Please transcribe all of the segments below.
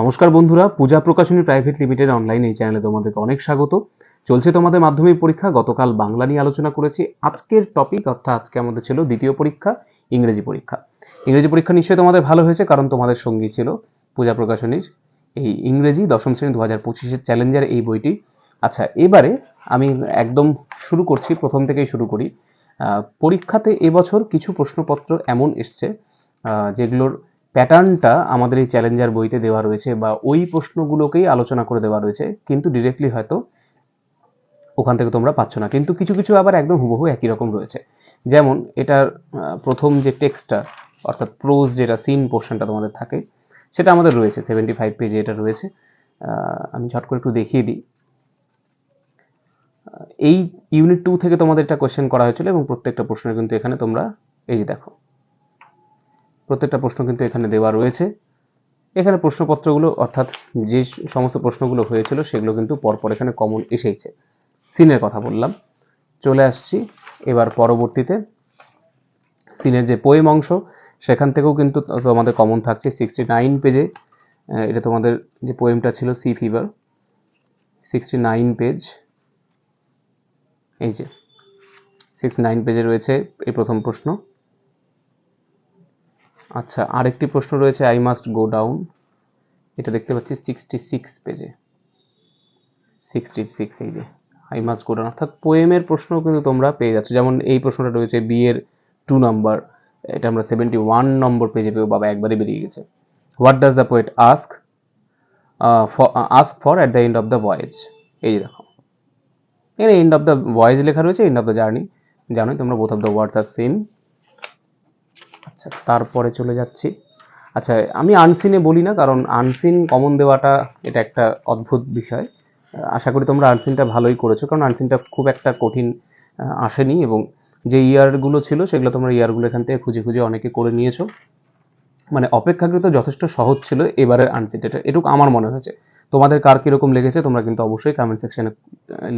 নমস্কার বন্ধুরা, Puja Prakashani private limited online এই চ্যানেলে তোমাদেরকে অনেক স্বাগত। চলছে তোমাদের মাধ্যমিক পরীক্ষা, গতকাল বাংলা নিয়ে আলোচনা করেছি। আজকের টপিক অর্থাৎ আজকে আমাদের ছিল দ্বিতীয় পরীক্ষা, ইংরেজি পরীক্ষা। ইংরেজি পরীক্ষা নিশ্চয়ই তোমাদের ভালো হয়েছে, কারণ তোমাদের সঙ্গী ছিল পূজা প্রকাশনীর এই ইংরেজি দশম শ্রেণি দু হাজার পঁচিশের চ্যালেঞ্জার এই বইটি। আচ্ছা এবারে আমি একদম শুরু করছি, প্রথম থেকেই শুরু করি। পরীক্ষাতে এবছর কিছু প্রশ্নপত্র এমন এসছে যেগুলোর প্যাটার্নটা আমাদের এই চ্যালেঞ্জার বইতে দেওয়া রয়েছে বা ওই প্রশ্নগুলোকেই আলোচনা করে দেওয়া রয়েছে, কিন্তু ডিরেক্টলি হয়তো ওখান থেকে তোমরা পাচ্ছ না। কিন্তু কিছু কিছু আবার একদম হুবহু একই রকম রয়েছে। যেমন এটার প্রথম যে টেক্সটটা, অর্থাৎ প্রোজ যেটা সিন পোর্শনটা তোমাদের থাকে, সেটা আমাদের রয়েছে সেভেন্টি ফাইভ পেজে এটা রয়েছে। আমি ঝট করে একটু দেখিয়ে দিই। এই ইউনিট টু থেকে তোমাদের একটা কোয়েশ্চেন করা হয়েছিল এবং প্রত্যেকটা প্রশ্নের কিন্তু এখানে তোমরা, এই যে দেখো প্রত্যেকটা প্রশ্ন কিন্তু এখানে দেওয়া রয়েছে। এখানে প্রশ্নপত্রগুলো, অর্থাৎ যে সমস্ত প্রশ্নগুলো হয়েছিল, সেগুলো কিন্তু পরপর এখানে কমন এসেইছে। সিনের কথা বললাম। চলে আসছি এবার পরবর্তীতে। সিনের যে পোয়েম অংশ, সেখান থেকেও কিন্তু তোমাদের কমন থাকছে সিক্সটি নাইন পেজে এটা তোমাদের যে পোয়েমটা ছিল sea fever sixty nine page এই যে সিক্সটি নাইন পেজে রয়েছে এই প্রথম প্রশ্ন। আচ্ছা আরেকটি প্রশ্ন রয়েছে আই মাস্ট গো ডাউন এটা দেখতে পাচ্ছি সিক্সটি সিক্স পেজে সিক্সটি সিক্স এই যে আই মাস্ট গো ডাউন অর্থাৎ পোয়েমের প্রশ্ন কিন্তু তোমরা পেয়ে যাচ্ছ। যেমন এই প্রশ্নটা রয়েছে বিয়ের টু নাম্বার এটা আমরা সেভেন্টি ওয়ান নম্বর পেজে পেয়েও বাবা একবারে বেরিয়ে গেছে। What does the poet ask ask for at the end of the voyage এই যে দেখো। এখানে এন্ড অফ দ্য ভয়েজ লেখা রয়েছে এন্ড অফ দ্য জার্নি জানোই তোমরা both of the words are same আচ্ছা তারপরে চলে যাচ্ছি। আচ্ছা আমি আনসিনে বলি না, কারণ আনসিন কমন দেওয়াটা এটা একটা অদ্ভুত বিষয়। আশা করি তোমরা আনসিনটা ভালোই করেছ, কারণ আনসিনটা খুব একটা কঠিন আসেনি এবং যে ইয়ারগুলো ছিল সেগুলো তোমরা ইয়ারগুলো এখান থেকে খুঁজে খুঁজে অনেকে করে নিয়েছো। মানে অপেক্ষাকৃত যথেষ্ট সহজ ছিল এবারের আনসিন এটা এটুকু আমার মনে হয়েছে। তোমাদের কার কীরকম লেগেছে তোমরা কিন্তু অবশ্যই কমেন্ট সেকশানে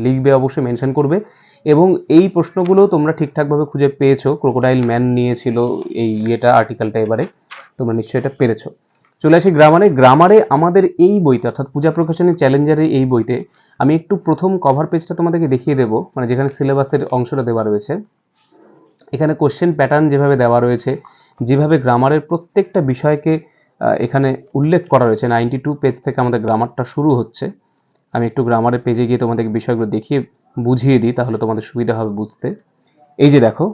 লিখবে, অবশ্যই মেনশন করবে। এবং এই প্রশ্নগুলো তোমরা ঠিকঠাকভাবে খুঁজে পেয়েছ। ক্রোকোডাইল ম্যান নিয়েছিল এই ইয়েটা আর্টিকেলটা এবারে। তোমরা নিশ্চয়ই এটা পেরেছ। চলে আসি গ্রামারে গ্রামারে আমাদের এই বইতে, অর্থাৎ পূজা প্রকাশনী চ্যালেঞ্জারের এই বইতে, আমি একটু প্রথম কভার পেজটা তোমাদেরকে দেখিয়ে দেবো। মানে যেখানে সিলেবাসের অংশটা দেওয়া রয়েছে। এখানে কোশ্চেন প্যাটার্ন যেভাবে দেওয়া রয়েছে, যেভাবে গ্রামারের প্রত্যেকটা বিষয়কে এখানে উল্লেখ করা রয়েছে। নাইনটি টু পেজ থেকে আমাদের গ্রামারটা শুরু হচ্ছে। আমি একটু গ্রামারের পেজে গিয়ে তোমাদের বিষয়গুলো দেখিয়ে বুঝিয়ে দিই, তাহলে তোমাদের সুবিধা হবে বুঝতে। এই যে দেখো,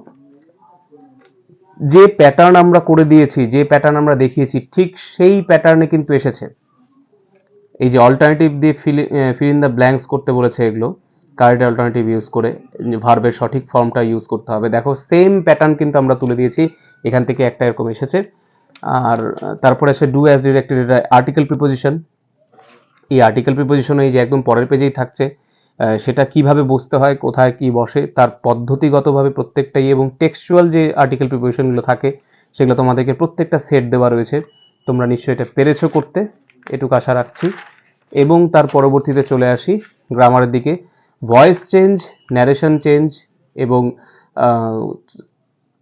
যে প্যাটার্ন আমরা করে দিয়েছি, যে প্যাটার্ন আমরা দেখিয়েছি, ঠিক সেই প্যাটার্নে কিন্তু এসেছে। এই যে অল্টারনেটিভ দিয়ে fill fill in the blanks করতে বলেছে এগুলো কারেক্ট অল্টারনেটিভ ইউজ করে ভার্বের সঠিক ফর্মটা ইউজ করতে হবে। দেখো সেম প্যাটার্ন কিন্তু আমরা তুলে দিয়েছি, এখান থেকে একটা এরকম এসেছে। আর তারপরে আছে do as directed article preposition এই আর্টিকেল প্রিপোজিশন এই যে একদম পরের পেজেই থাকছে। সেটা কীভাবে বুঝতে হয়, কোথায় কি বসে, তার পদ্ধতিগতভাবে প্রত্যেকটাই এবং টেক্সচুয়াল যে আর্টিকেল প্রিপারেশনগুলো থাকে, সেগুলো তোমাদেরকে প্রত্যেকটা সেট দেওয়া রয়েছে। তোমরা নিশ্চয়ই এটা পেরেছ করতে, এটুকু আশা রাখছি। এবং তার পরবর্তীতে চলে আসি গ্রামারের দিকে। ভয়েস চেঞ্জ ন্যারেশন চেঞ্জ এবং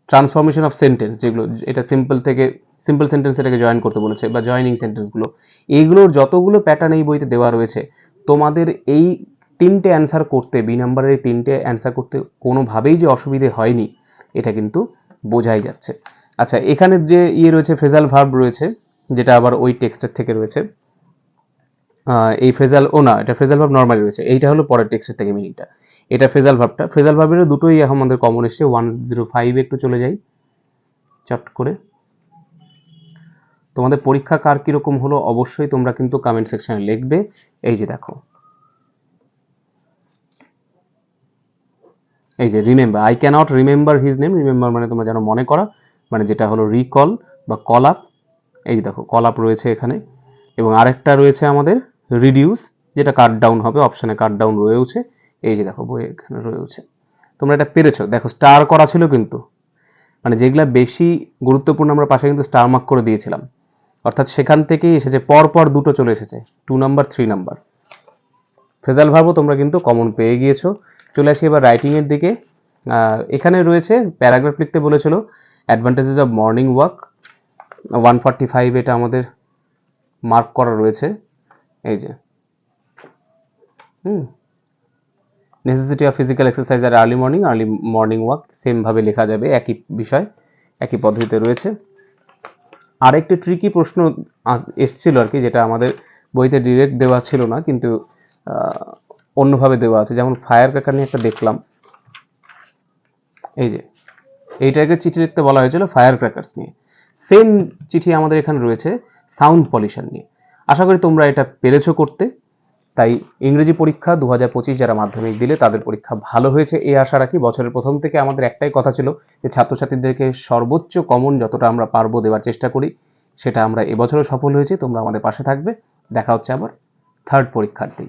ট্রান্সফরমেশন অফ সেন্টেন্স যেগুলো, এটা সিম্পল থেকে সিম্পল সেন্টেন্স এটাকে জয়েন করতে বলেছে বা জয়নিং সেন্টেন্সগুলো এইগুলোর যতগুলো প্যাটার্ন এই বইতে দেওয়া রয়েছে, তোমাদের এই তিনটে অ্যান্সার করতে বি নাম্বারের তিনটে অ্যান্সার করতে কোনোভাবেই যে অসুবিধে হয়নি, এটা কিন্তু বোঝাই যাচ্ছে। আচ্ছা এখানে যে ইয়ে রয়েছে ফেজাল ভার্ব রয়েছে, যেটা আবার ওই টেক্সটের থেকে রয়েছে এই ফেজাল ও না, এটা ফেজাল ভার্ব নর্মালি রয়েছে, এইটা হলো পরের টেক্সটের থেকে মিনিংটা এটা ফেজাল ভার্বটা ফেজাল ভার্বেরও দুটোই আমাদের কমন এসছে ওয়ান জিরো ফাইভ একটু চলে যাই, চট করে। তোমাদের পরীক্ষা কার কীরকম হলো, অবশ্যই তোমরা কিন্তু কমেন্ট সেকশানে লিখবে। এই যে দেখো এই যে remember I can't remember his name remember মানে তোমরা যেন মনে করা মানে যেটা হলো রিকল বা কল আপ এই যে দেখো কল আপ রয়েছে এখানে, এবং আরেকটা রয়েছে আমাদের রিডিউস যেটা কাট ডাউন হবে অপশানে কাট ডাউন রয়েছে এই যে দেখো, বই এখানে রয়েছে তোমরা এটা পেরেছ? দেখো স্টার করা ছিল কিন্তু মানে যেগুলা বেশি গুরুত্বপূর্ণ আমরা পাশে কিন্তু স্টার মার্ক করে দিয়েছিলাম। অর্থাৎ সেখান থেকেই এসেছে পর পর দুটো চলে এসেছে টু নাম্বার থ্রি নাম্বার ফেজাল ভাবো তোমরা কিন্তু কমন পেয়ে গিয়েছো। চলে আসি এবার রাইটিংয়ের দিকে। এখানে রয়েছে প্যারাগ্রাফ লিখতে বলেছিল advantages of morning walk one forty five এটা আমাদের মার্ক করা রয়েছে। এই যে, hmm necessity of physical exercise R early morning early morning walk সেমভাবে লেখা যাবে, একই বিষয়, একই পদ্ধতিতে রয়েছে। আরেকটি ট্রিকি প্রশ্ন এসছিল আর কি, যেটা আমাদের বইতে ডিরেক্ট দেওয়া ছিল না, কিন্তু অন্যভাবে দেওয়া আছে। যেমন ফায়ার ক্র্যাকার নিয়ে একটা দেখলাম। এই যে, এইটাকে চিঠি লিখতে বলা হয়েছিল ফায়ার ক্র্যাকার্স নিয়ে। সেম চিঠি আমাদের এখানে রয়েছে সাউন্ড পলিউশন নিয়ে। আশা করি তোমরা এটা পেরেছ করতে। তাই ইংরেজি পরীক্ষা দু হাজার পঁচিশ যারা মাধ্যমিক দিলে তাদের পরীক্ষা ভালো হয়েছে। এই আশা রাখি বছরের প্রথম থেকে আমাদের একটাই কথা ছিল যে ছাত্রছাত্রীদেরকে সর্বোচ্চ কমন যতটা আমরা পারব দেওয়ার চেষ্টা করি, সেটা আমরা এবছরও সফল হয়েছি। তোমরা আমাদের পাশে থাকবে। দেখা হচ্ছে আবার থার্ড পরীক্ষার দিন